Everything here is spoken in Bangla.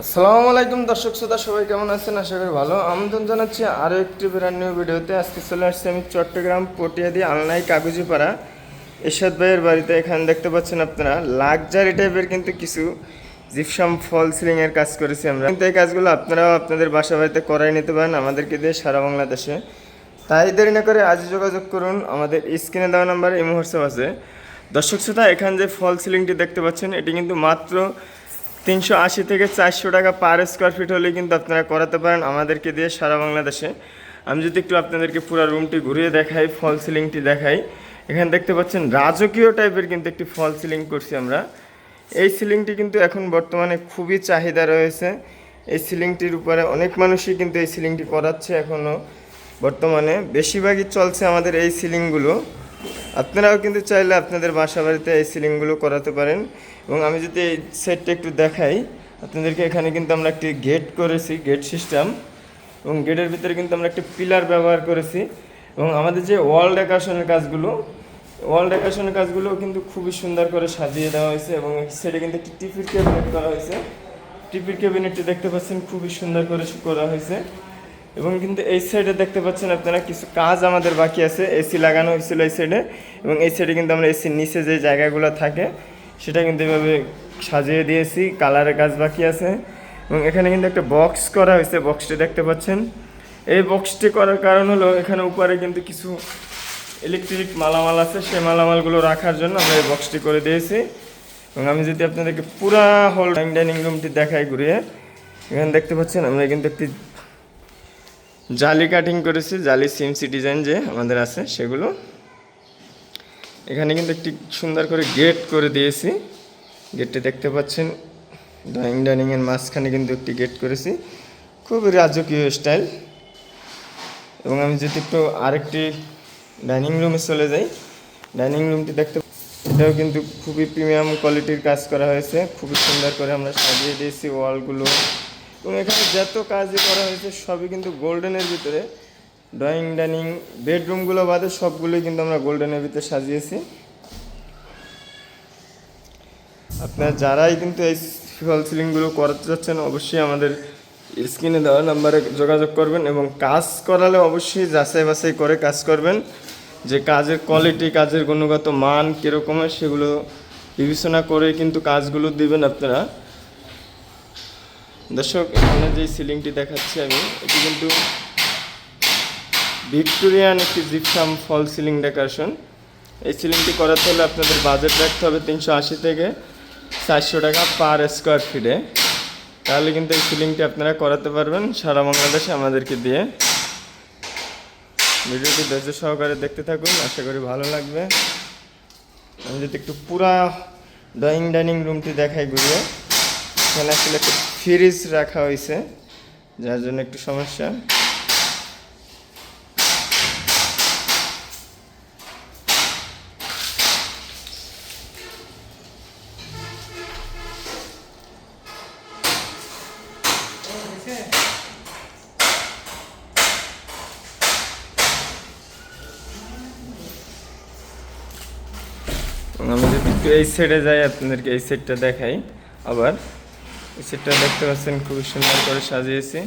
আসসালামু আলাইকুম দর্শক শ্রোতা, সবাই কেমন আছেন? আশা করি ভালো। আমন্ত্রণ জানাচ্ছি আরও একটি ব্র্যান্ড নিউ ভিডিওতে। আজকে চলে আসছি আমি চট্টগ্রাম পটিয়াদি আলনাই কাগজিপাড়া এরশাদ ভাইয়ের বাড়িতে এখানে দেখতে পাচ্ছেন আপনারা লাক্সারি টাইপের কিন্তু কিছু জিপসাম ফল সিলিংয়ের কাজ করেছি আমরা। কিন্তু এই কাজগুলো আপনারাও আপনাদের বাসা বাড়িতে করাই নিতে পারেন আমাদেরকে দিয়ে সারা বাংলাদেশে। তাই দেরি না করে আজ যোগাযোগ করুন। আমাদের স্ক্রিনে দেওয়া নাম্বার এই মুহূর্তে আছে। দর্শক শ্রোতা, এখানে যে ফল সিলিংটি দেখতে পাচ্ছেন, এটি কিন্তু মাত্র তিনশো আশি থেকে চারশো টাকা পার স্কোয়ার ফিট হলে কিন্তু আপনারা করাতে পারেন আমাদেরকে দিয়ে সারা বাংলাদেশে। আমি যদি একটু আপনাদেরকে পুরো রুমটি ঘুরিয়ে দেখাই ফল সিলিংটি দেখাই। এখানে দেখতে পাচ্ছেন রাজকীয় টাইপের কিন্তু একটি ফল সিলিং করছি আমরা। এই সিলিংটি কিন্তু এখন বর্তমানে খুবই চাহিদা রয়েছে। এই সিলিংটির উপরে অনেক মানুষই কিন্তু এই সিলিংটি করাচ্ছে এখনও বর্তমানে বেশিরভাগই চলছে আমাদের এই সিলিংগুলো আপনারাও কিন্তু চাইলে আপনাদের বাসা বাড়িতে এই সিলিংগুলো করাতে পারেন। এবং আমি যদি এই সেটটা একটু দেখাই, আপনাদেরকে এখানে কিন্তু আমরা একটি গেট করেছি, গেট সিস্টেম। এবং গেটের ভিতরে কিন্তু আমরা একটি পিলার ব্যবহার করেছি। এবং আমাদের যে ওয়াল ডেকোরেশনের কাজগুলো, ওয়াল ডেকোরেশনের কাজগুলো কিন্তু খুবই সুন্দর করে সাজিয়ে দেওয়া হয়েছে এবং সেটা কিন্তু একটি টিপির ক্যাবিনেট করা হয়েছে। টিপির ক্যাবিনেটটি দেখতে পাচ্ছেন, খুবই সুন্দর করে করা হয়েছে। এবং কিন্তু এই সাইডে দেখতে পাচ্ছেন আপনারা কিছু কাজ আমাদের বাকি আছে। এসি লাগানো হয়েছিল এই সাইডে। এবং এই সাইডে কিন্তু আমরা এসির নিচে যে জায়গাগুলো থাকে, সেটা কিন্তু এভাবে সাজিয়ে দিয়েছি। কালারের কাজ বাকি আছে। এবং এখানে কিন্তু একটা বক্স করা হয়েছে। বক্সটি দেখতে পাচ্ছেন। এই বক্সটি করার কারণ হলো, এখানে উপরে কিন্তু কিছু ইলেকট্রিক মালামাল আছে। সেই মালামালগুলো রাখার জন্য আমরা এই বক্সটি করে দিয়েছি। এবং আমি যদি আপনাদেরকে পুরা হল ডাইনিং রুমটি দেখাই ঘুরিয়ে, এখানে দেখতে পাচ্ছেন আমরা কিন্তু একটি জালি কাটিং করেছি, জালি সিমসি ডিজাইন যে আমাদের আছে সেগুলো। এখানে কিন্তু একটি সুন্দর করে গেট করে দিয়েছি। গেটটি দেখতে পাচ্ছেন ড্রয়িং ডাইনিংয়ের মাঝখানে কিন্তু একটি গেট করেছি। খুবই রাজকীয় স্টাইল এবং আমি যদি একটু আরেকটি ডাইনিং রুমে চলে যাই ডাইনিং রুমটি দেখতে এটাও কিন্তু খুবই প্রিমিয়াম কোয়ালিটির কাজ করা হয়েছে। খুবই সুন্দর করে আমরা সাজিয়ে দিয়েছি ওয়ালগুলো এবং এখানে যত কাজই করা হয়েছে, সবই কিন্তু গোল্ডেনের ভিতরে। ড্রয়িং ডাইনিং বেডরুমগুলো বাদে সবগুলোই কিন্তু আমরা গোল্ডেনের ভিতরে সাজিয়েছি। আপনারা যারাই কিন্তু এই ফল সিলিংগুলো করাতে চাচ্ছেন অবশ্যই আমাদের স্ক্রিনে দেওয়া নাম্বারে যোগাযোগ করবেন এবং কাজ করালে অবশ্যই যাচাই বাছাই করে কাজ করবেন। যে কাজের কোয়ালিটি কাজের গুণগত মান কীরকমের সেগুলো বিবেচনা করে কিন্তু কাজগুলো দিবেন আপনারা। দর্শক, এখানে যে সিলিংটি দেখাচ্ছি আমি, এটি কিন্তু ভিক্টোরিয়ান একটি জিপসাম ফল সিলিং ডেকারেশন এই সিলিংটি করাতে হলে আপনাদের বাজেট রাখতে হবে তিনশো আশি থেকে চারশো টাকা পার স্কোয়ার ফিটে তাহলে কিন্তু এই সিলিংটি আপনারা করাতে পারবেন সারা বাংলাদেশে আমাদেরকে দিয়ে। ভিডিওটি ধৈর্য সহকারে দেখতে থাকুন, আশা করি ভালো লাগবে। আমি যদি একটু পুরা ড্রয়িং ডাইনিং রুমটি দেখাই ঘুরিয়ে। এখানে আসলে ফ্রিজ রাখা হয়েছে, যার জন্য একটু সমস্যা। আমি যদি এই সাইডে যাই, আপনাদেরকে এই সাইডটা দেখাই। আবার সাইডটা দেখতে পাচ্ছেন খুবই সুন্দর করে সাজিয়েছি।